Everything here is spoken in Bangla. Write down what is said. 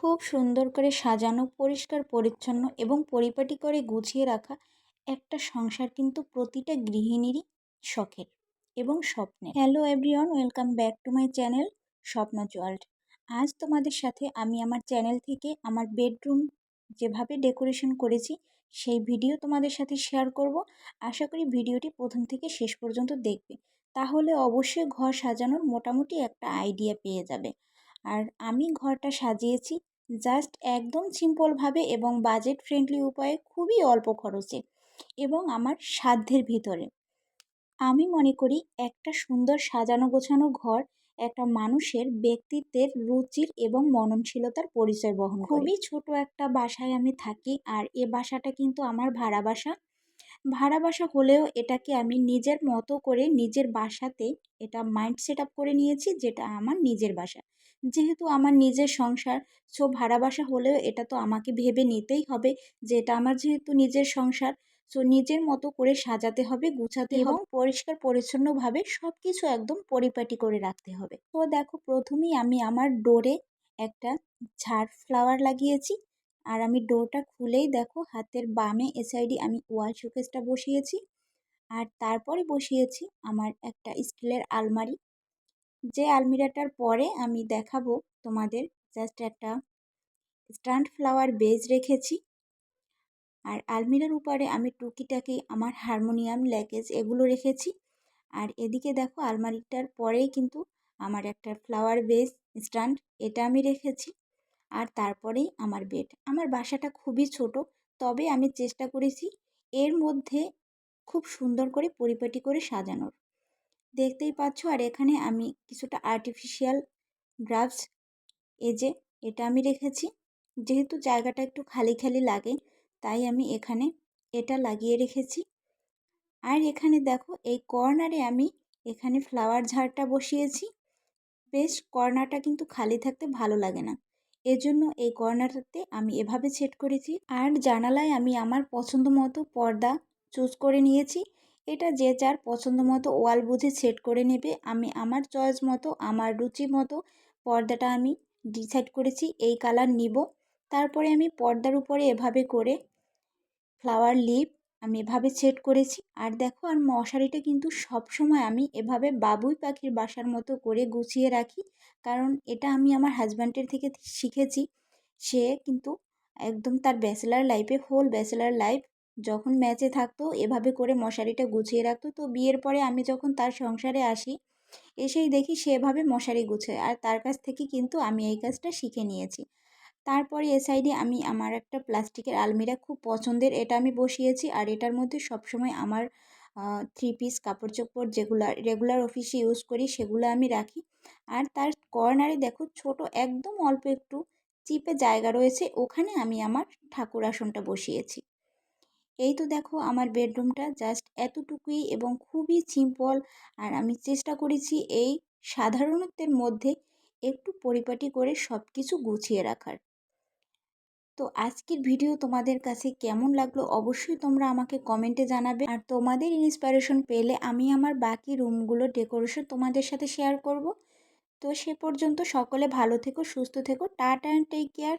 খুব সুন্দর করে সাজানো, পরিষ্কার, পরিচ্ছন্ন এবং পরিপাটি করে গুছিয়ে রাখা একটা সংসার কিন্তু প্রতিটা গৃহিণীরই শখের এবং স্বপ্নের। Hello everyone welcome back to my channel Swapno world আজ তোমাদের সাথে আমি আমার চ্যানেল থেকে আমার বেডরুম যেভাবে ডেকোরেশন করেছি, সেই ভিডিও তোমাদের সাথে শেয়ার করব। আশা করি ভিডিওটি প্রথম থেকে শেষ পর্যন্ত দেখবে। তাহলে অবশ্যই ঘর সাজানোর মোটামুটি একটা আইডিয়া পেয়ে যাবে। আর আমি ঘরটা সাজিয়েছি জাস্ট একদম সিম্পলভাবে এবং বাজেট ফ্রেন্ডলি উপায়ে খুবই অল্প খরচে এবং আমার সাধ্যের ভিতরে। আমি মনে করি একটা সুন্দর সাজানো গোছানো ঘর একটা মানুষের ব্যক্তিত্বের রুচির এবং মননশীলতার পরিচয় বহন খুবই ছোট একটা বাসায় আমি থাকি আর এ বাসাটা কিন্তু আমার ভাড়া বাসা ভাড়া বাসা হলেও এটাকে আমি নিজের মতো করে নিজের বাসাতে এটা মাইন্ড সেট আপ করে নিয়েছি যেটা আমার নিজের বাসা। যেহেতু আমার নিজের সংসার সো ভাড়া বাসা হলেও এটা তো আমাকে ভেবে নিতেই হবে যে এটা আমার যেহেতু নিজের সংসার সো নিজের মতো করে সাজাতে হবে গুছাতে এবং পরিষ্কার পরিচ্ছন্নভাবে সব কিছু একদম পরিপাটি করে রাখতে হবে। তো দেখো প্রথমেই আমি আমার ডোরে একটা ঝাড় ফ্লাওয়ার লাগিয়েছি। আর আমি ডোরটা খুলেই দেখো, হাতের বামে এ সাইডে আমি ওয়াল শোকেসটা বসিয়েছি। আর তারপরে বসিয়েছি আমার একটা স্টিলের আলমারি। যে আলমিরাটার পরে আমি দেখাবো তোমাদের জাস্ট একটা স্ট্যান্ড ফ্লাওয়ার বেজ রেখেছি। আর আলমিরার উপরে আমি টুকিটাকি আমার হারমোনিয়াম ল্যাকেজ এগুলো রেখেছি। আর এদিকে দেখো আলমারিটার পরেই কিন্তু আমার একটা ফ্লাওয়ার বেজ, স্ট্যান্ড, এটা আমি রেখেছি। আর তারপরেই আমার বেড আমার বাসাটা খুবই ছোট, তবে আমি চেষ্টা করেছি এর মধ্যে খুব সুন্দর করে পরিপাটি করে সাজানোর। দেখতেই পাচ্ছ, আর এখানে আমি কিছুটা আর্টিফিশিয়াল গ্রাফস এই যে এটা আমি রেখেছি। যেহেতু জায়গাটা একটু খালি খালি লাগে, তাই আমি এখানে এটা লাগিয়ে রেখেছি। আর এখানে দেখো, এই কর্নারে আমি এখানে ফ্লাওয়ার ঝাড়টা বসিয়েছি। বেশ, কর্নারটা কিন্তু খালি থাকতে ভালো লাগে না। এজন্য এই কর্নারটাতে আমি এভাবে সেট করেছি। আর জানালায় আমি আমার পছন্দ মতো পর্দা চুজ করে নিয়েছি। এটা যে যার পছন্দ মতো ওয়াল বুঝে সেট করে নেবে। আমি আমার চয়েস মতো, আমার রুচি মতো পর্দাটা আমি ডিসাইড করেছি, এই কালার নিব। তারপরে আমি পর্দার উপরে এভাবে করে ফ্লাওয়ার লিপ আমি এভাবে সেট করেছি। আর দেখো, আর মশারিটা কিন্তু সব সময় আমি এভাবে বাবুই পাখির বাসার মতো করে গুছিয়ে রাখি। কারণ এটা আমি আমার হাজব্যান্ডের থেকে শিখেছি। সে কিন্তু একদম তার ব্যাচেলার লাইফে হোল ব্যাচেলার লাইফ যখন ম্যাচে থাকতো, এভাবে করে মশারিটা গুছিয়ে রাখতো। তো বিয়ের পরে আমি যখন তার সংসারে আসি, এসেই দেখি সেভাবে মশারি গুছায় আর তার কাছ থেকে কিন্তু আমি এই কাজটা শিখে নিয়েছি। তারপরে এ সাইডে আমি আমার একটা প্লাস্টিকের আলমিরা খুব পছন্দের, এটা আমি বসিয়েছি। আর এটার মধ্যে সবসময় আমার থ্রি পিস কাপড় চোপড় যেগুলো রেগুলার অফিসে ইউজ করি, সেগুলো আমি রাখি। আর তার কর্নারে দেখো ছোট, একদম অল্প একটু চিপে জায়গা রয়েছে, ওখানে আমি আমার ঠাকুর আসনটা বসিয়েছি। এই তো দেখো আমার বেডরুমটা জাস্ট এতটুকুই এবং খুবই সিম্পল আর আমি চেষ্টা করেছি এই সাধারণত্বের মধ্যে একটু পরিপাটি করে সব কিছু গুছিয়ে রাখার। তো আজকের ভিডিও তোমাদের কাছে কেমন লাগল অবশ্যই তোমরা আমাকে কমেন্টে জানাবে। আর তোমাদের ইন্সপিরেশন পেলে আমি আমার বাকি রুমগুলো ডেকোরেশন তোমাদের সাথে শেয়ার করব। তো সে পর্যন্ত সকলে ভালো থেকো, সুস্থ থেকো, টাটা অ্যান্ড টেক কেয়ার